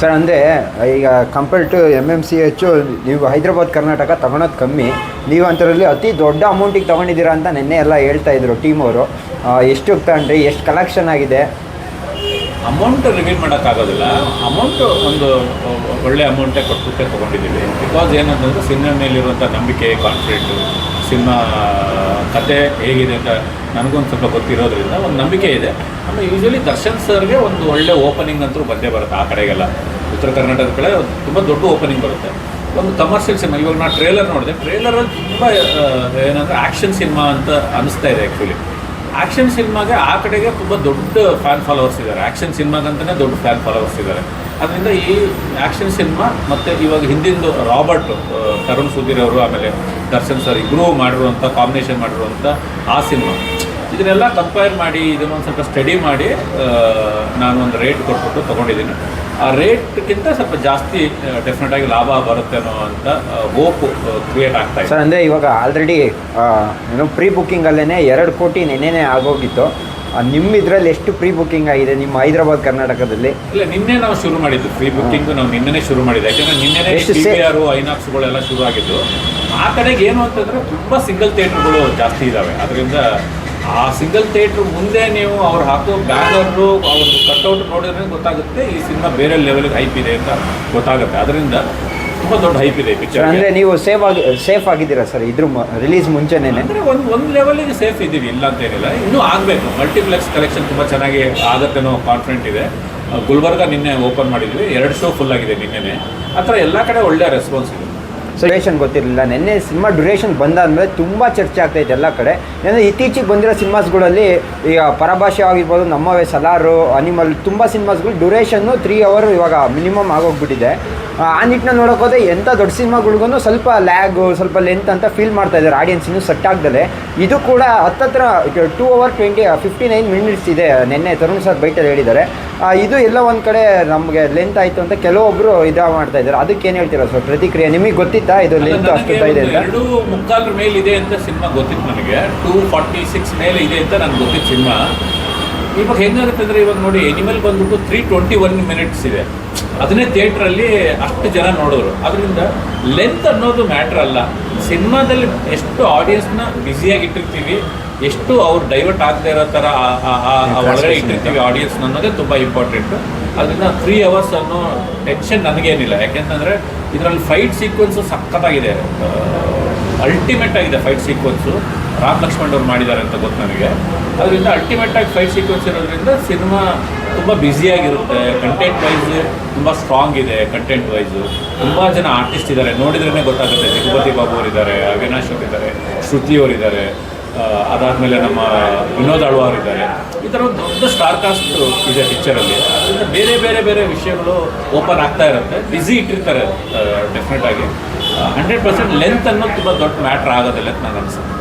Sir, ಅಂದರೆ, ಈಗ compare to M M C ಹೆಚ್ಚು ನೀವು ಹೈದರಾಬಾದ್, ಕರ್ನಾಟಕ ತಗೊಳೋದು ಕಮ್ಮಿ. ನೀವು ಅಂಥದ್ರಲ್ಲಿ ಅತಿ ದೊಡ್ಡ ಅಮೌಂಟಿಗೆ ತೊಗೊಂಡಿದ್ದೀರಾ ಅಂತ ನಿನ್ನೆ ಎಲ್ಲ ಹೇಳ್ತಾ ಇದ್ರು ಟೀಮ್ ಅವರು. ಎಷ್ಟು ತಗೊಂಡ್ರಿ ಎಷ್ಟು ಕಲೆಕ್ಷನ್ ಆಗಿದೆ? ಅಮೌಂಟ್ ರಿವೀಲ್ ಮಾಡೋಕ್ಕಾಗೋದಿಲ್ಲ. ಅಮೌಂಟ್ ಒಂದು ಒಳ್ಳೆ ಅಮೌಂಟೇ ಕೊಟ್ಬಿಟ್ಟೆ ತೊಗೊಂಡಿದ್ದೀವಿ. ಬಿಕಾಸ್ ಏನಂತಂದರೆ ಸಿನಿಮಾ ಮೇಲಿರುವಂಥ ನಂಬಿಕೆ ಕಾನ್ಫಿಡೆಂಟು ಸಿನಿಮಾ ಕತೆ ಹೇಗಿದೆ ಅಂತ ನನಗೊಂದು ಸ್ವಲ್ಪ ಗೊತ್ತಿರೋದ್ರಿಂದ ಒಂದು ನಂಬಿಕೆ ಇದೆ. ಆಮೇಲೆ ಯೂಶಲಿ ದರ್ಶನ್ ಸರ್ಗೆ ಒಂದು ಒಳ್ಳೆ ಓಪನಿಂಗ್ ಅಂತೂ ಬಂದೇ ಬರುತ್ತೆ ಆ ಕಡೆಗೆಲ್ಲ. ಉತ್ತರ ಕರ್ನಾಟಕದ ಕಡೆ ತುಂಬ ದೊಡ್ಡ ಓಪನಿಂಗ್ ಬರುತ್ತೆ. ಒಂದು ಕಮರ್ಷಿಯಲ್ ಸಿನಿಮಾ ಇವಾಗ ನಾನು ಟ್ರೇಲರ್ ನೋಡಿದೆ. ಟ್ರೇಲರಲ್ಲಿ ತುಂಬ ಏನಂದರೆ ಆ್ಯಕ್ಷನ್ ಸಿನಿಮಾ ಅಂತ ಅನಿಸ್ತಾ ಇದೆ ಆ್ಯಕ್ಚುಲಿ ಆ್ಯಕ್ಷನ್ ಸಿನಿಮಾಗೆ ಆ ಕಡೆಗೆ ತುಂಬ ದೊಡ್ಡ ಫ್ಯಾನ್ ಫಾಲೋವರ್ಸ್ ಇದ್ದಾರೆ. ಆ್ಯಕ್ಷನ್ ಸಿನಿಮಾಗಂತಲೇ ದೊಡ್ಡ ಫ್ಯಾನ್ ಫಾಲೋವರ್ಸ್ ಇದ್ದಾರೆ. ಅದರಿಂದ ಈ ಆ್ಯಕ್ಷನ್ ಸಿನಿಮಾ ಮತ್ತು ಇವಾಗ ಹಿಂದಿಂದು ರಾಬರ್ಟ್ ತರುಣ್ ಸುಧೀರ್ ಅವರು, ಆಮೇಲೆ ದರ್ಶನ್ ಸರ್ ಇಬ್ಬರೂ ಮಾಡಿರುವಂಥ ಕಾಂಬಿನೇಷನ್ ಮಾಡಿರುವಂಥ ಆ ಸಿನಿಮಾ. ಇದನ್ನೆಲ್ಲ ಕಂಪೇರ್ ಮಾಡಿ, ಇದನ್ನೊಂದು ಸ್ವಲ್ಪ ಸ್ಟಡಿ ಮಾಡಿ ನಾನು ಒಂದು ರೇಟ್ ಕೊಟ್ಬಿಟ್ಟು ತೊಗೊಂಡಿದ್ದೀನಿ. ರೇಟ್ಗಿಂತ ಸ್ವಲ್ಪ ಜಾಸ್ತಿ ಡೆಫಿನೆಟ್ ಆಗಿ ಲಾಭ ಬರುತ್ತೆ ಅನ್ನೋ ಅಂತ ಹೋಪ್ ಕ್ರಿಯೇಟ್ ಆಗ್ತಾ ಇದೆ. ಸರ್ ಅಂದರೆ ಇವಾಗ ಆಲ್ರೆಡಿ ಏನು ಪ್ರೀ ಬುಕ್ಕಿಂಗಲ್ಲೇ ಎರಡು ಕೋಟಿ ನೆನ್ನೆನೇ ಆಗೋಗಿತ್ತು. ಆ, ನಿಮ್ಮ ಇದರಲ್ಲಿ ಎಷ್ಟು ಪ್ರೀ ಬುಕ್ಕಿಂಗ್ ಆಗಿದೆ? ನಿಮ್ಮ ಹೈದರಾಬಾದ್ ಕರ್ನಾಟಕದಲ್ಲಿ? ಇಲ್ಲ ನಿನ್ನೆ ನಾವು ಶುರು ಮಾಡಿದ್ದು. ಪ್ರೀ ಬುಕ್ಕಿಂಗ್ ನಾವು ನಿನ್ನೆ ಶುರು ಮಾಡಿದ್ದೆ. ಯಾಕಂದ್ರೆ ನಿನ್ನೆ ಎಷ್ಟು ಟಿ ಸೇ- ಪಿ ಆರು ಐನಾಕ್ಸ್ಗಳೆಲ್ಲ ಶುರು ಆಗಿದ್ದು ಆ ಕಡೆಗೆ ಏನು ಅಂತಂದ್ರೆ ತುಂಬಾ ಸಿಂಗಲ್ ಥಿಯೇಟರ್ಗಳು ಜಾಸ್ತಿ ಇದಾವೆ. ಅದರಿಂದ ಆ ಸಿಂಗಲ್ ಥಿಯೇಟರ್ ಮುಂದೆ ನೀವು ಅವ್ರು ಹಾಕೋ ಬ್ಯಾನರು ಅವ್ರ ಕಟ್ಔಟ್ ನೋಡಿದ್ರೆ ಗೊತ್ತಾಗುತ್ತೆ ಈ ಸಿನಿಮಾ ಬೇರೆ ಲೆವೆಲ್ಗೆ ಹೈಪ್ ಇದೆ ಅಂತ ಗೊತ್ತಾಗುತ್ತೆ. ಅದರಿಂದ ತುಂಬ ದೊಡ್ಡ ಹೈಪ್ ಇದೆ ಪಿಕ್ಚರ್ ಅಂದರೆ ನೀವು ಸೇಫ್ ಆಗಿ ಸೇಫ್ ಆಗಿದ್ದೀರಾ ಸರ್? ಇದ್ರ ರಿಲೀಸ್ ಮುಂಚೆನೇ ಅಂದರೆ ಒಂದು ಒಂದು ಲೆವೆಲಿಗೆ ಸೇಫ್ ಇದ್ದೀವಿ ಇಲ್ಲ ಅಂತ ಏನಿಲ್ಲ. ಇನ್ನೂ ಆಗಬೇಕು. ಮಲ್ಟಿಪ್ಲೆಕ್ಸ್ ಕಲೆಕ್ಷನ್ ತುಂಬ ಚೆನ್ನಾಗಿ ಆಗುತ್ತೆ ಅನ್ನೋ ಕಾನ್ಫಿಡೆಂಟ್ ಇದೆ. ಗುಲ್ಬರ್ಗ ನಿನ್ನೆ ಓಪನ್ ಮಾಡಿದ್ವಿ. ಎರಡು ಶೋ ಫುಲ್ ಆಗಿದೆ ನಿನ್ನೆನೆ. ಆ ಥರ ಎಲ್ಲ ಕಡೆ ಒಳ್ಳೆ ರೆಸ್ಪಾನ್ಸ್ ಇದೆ. ಡ್ಯೂರೇಷನ್ ಗೊತ್ತಿರಲಿಲ್ಲ. ನಿನ್ನೆ ಸಿನಿಮಾ ಡ್ಯೂರೇಷನ್ ಬಂದಾದಮೇಲೆ ತುಂಬ ಚರ್ಚೆ ಆಗ್ತೈತೆ ಎಲ್ಲ ಕಡೆ. ಅಂದರೆ ಇತ್ತೀಚೆಗೆ ಬಂದಿರೋ ಸಿನಿಮಾಸ್ಗಳಲ್ಲಿ ಈಗ ಪರಭಾಷೆ ಆಗಿರ್ಬೋದು, ನಮ್ಮವೇ ಸಲಾರು ಅನಿಮಲ್ ತುಂಬ ಸಿನಿಮಾಸ್ಗಳು ಡ್ಯೂರೇಷನ್ನು ತ್ರೀ ಅವರ್ ಇವಾಗ ಮಿನಿಮಮ್ ಆಗೋಗ್ಬಿಟ್ಟಿದೆ. ಆ ನಿಟ್ಟಿನ ನೋಡೋಕೆ ಹೋದ್ರೆ ಎಂಥ ದೊಡ್ಡ ಸಿನಿಮಾಗಳಿಗೂ ಸ್ವಲ್ಪ ಲ್ಯಾಗು ಸ್ವಲ್ಪ ಲೆಂತ್ ಅಂತ ಫೀಲ್ ಮಾಡ್ತಾ ಇದ್ದಾರೆ. ಆಡಿಯನ್ಸ್ ಇನ್ನೂ ಸೆಟ್ ಆಗ್ದಲೆ ಇದು ಕೂಡ ಹತ್ತತ್ರ two hour twenty fifty nine minutes ಇದೆ ನಿನ್ನೆ ತರುಣ್ ಸರ್ ಬೈಟಲ್ಲಿ ಹೇಳಿದ್ದಾರೆ. ಇದು ಎಲ್ಲ ಒಂದು ಕಡೆ ನಮಗೆ ಲೆಂತ್ ಆಯಿತು ಅಂತ ಕೆಲವೊಬ್ಬರು ಇದು ಮಾಡ್ತಾ ಇದ್ದಾರೆ. ಅದಕ್ಕೆ ಏನು ಹೇಳ್ತೀರಾ ಸರ್ ಪ್ರತಿಕ್ರಿಯೆ ನಿಮಗೆ ಗೊತ್ತಿತ್ತಾ? ಇದು ಲೆಂತ್ ಅಷ್ಟು ಇದೆ ಅಂತ? ಎರಡು ಮುಕ್ಕಾಲರ ಮೇಲೆ ಇದೆ ಅಂತ ಸಿನಿಮಾ ಗೊತ್ತಿತ್ತು ನನಗೆ. ಟೂ ಫಾರ್ಟಿ ಸಿಕ್ಸ್ ಮೇಲೆ ಇದೆ ಅಂತ ನನಗೆ ಗೊತ್ತಿತ್ತು ಸಿನಿಮಾ. ಇವಾಗ ಹೆಂಗಾಗುತ್ತೆ ಅಂದರೆ ಇವಾಗ ನೋಡಿ ಎನಿಮಲ್ ಬಂದ್ಬಿಟ್ಟು ತ್ರೀ ಟ್ವೆಂಟಿ ಒನ್ ಮಿನಿಟ್ಸ್ ಇದೆ. ಅದನ್ನೇ ಥಿಯೇಟ್ರಲ್ಲಿ ಅಷ್ಟು ಜನ ನೋಡೋರು. ಅದರಿಂದ ಲೆಂತ್ ಅನ್ನೋದು ಮ್ಯಾಟ್ರ್ ಅಲ್ಲ. ಸಿನಿಮಾದಲ್ಲಿ ಎಷ್ಟು ಆಡಿಯನ್ಸ್ನ ಬ್ಯುಸಿಯಾಗಿ ಇಟ್ಟಿರ್ತೀವಿ ಎಷ್ಟು ಅವ್ರು ಡೈವರ್ಟ್ ಆಗದೆ ಇರೋ ಥರ ಒಳಗಡೆ ಇಟ್ಟಿರ್ತೀವಿ ಆಡಿಯನ್ಸ್ ಅನ್ನೋದೇ ತುಂಬ ಇಂಪಾರ್ಟೆಂಟು ಅದರಿಂದ ತ್ರೀ ಅವರ್ಸ್ ಅನ್ನೋ ಟೆನ್ಷನ್ ನನಗೇನಿಲ್ಲ. ಯಾಕೆಂತಂದರೆ ಇದರಲ್ಲಿ ಫೈಟ್ ಸೀಕ್ವೆನ್ಸು ಸಖತ್ತಾಗಿದೆ. ಅಲ್ಟಿಮೇಟ್ ಆಗಿದೆ ಫೈಟ್ ಸೀಕ್ವೆನ್ಸು ರಾಮ್ ಲಕ್ಷ್ಮಣ್ ಅವ್ರು ಮಾಡಿದ್ದಾರೆ ಅಂತ ಗೊತ್ತು ನನಗೆ. ಅದರಿಂದ ಅಲ್ಟಿಮೇಟ್ ಆಗಿ ಫೈಟ್ ಸೀಕ್ವೆನ್ಸ್ ಇರೋದ್ರಿಂದ ಸಿನಿಮಾ ತುಂಬ ಬ್ಯುಸಿಯಾಗಿರುತ್ತೆ ಕಂಟೆಂಟ್ ವೈಸ್ ತುಂಬ ಸ್ಟ್ರಾಂಗ್ ಇದೆ ಕಂಟೆಂಟ್ ವೈಸು ತುಂಬ ಜನ ಆರ್ಟಿಸ್ಟ್ ಇದ್ದಾರೆ. ನೋಡಿದ್ರೇ ಗೊತ್ತಾಗುತ್ತೆ. ಜಗಪತಿ ಬಾಬು ಅವರಿದ್ದಾರೆ, ಅವಿನಾಶ್ ಅವರಿದ್ದಾರೆ, ಶ್ರುತಿ ಅವರಿದ್ದಾರೆ. ಅದಾದಮೇಲೆ ನಮ್ಮ ವಿನೋದ್ ಅಳ್ವಾರ್ ಇದ್ದಾರೆ. ಈ ಥರ ಒಂದು ದೊಡ್ಡ ಸ್ಟಾರ್ ಕಾಸ್ಟ್ ಇದೆ ಪಿಕ್ಚರಲ್ಲಿ ಅದರಿಂದ ಬೇರೆ ಬೇರೆ ಬೇರೆ ವಿಷಯಗಳು ಓಪನ್ ಆಗ್ತಾ ಇರುತ್ತೆ. ಬ್ಯುಸಿ ಇಟ್ಟಿರ್ತಾರೆ ಡೆಫಿನೆಟ್ ಆಗಿ. ಹಂಡ್ರೆಡ್ ಪರ್ಸೆಂಟ್ ಲೆಂತ್ ಅನ್ನೋದು ತುಂಬ ದೊಡ್ಡ ಮ್ಯಾಟ್ರ್ ಆಗೋದಿಲ್ಲ ಅಂತ ನನಗೆ ಅನ್ಸುತ್ತೆ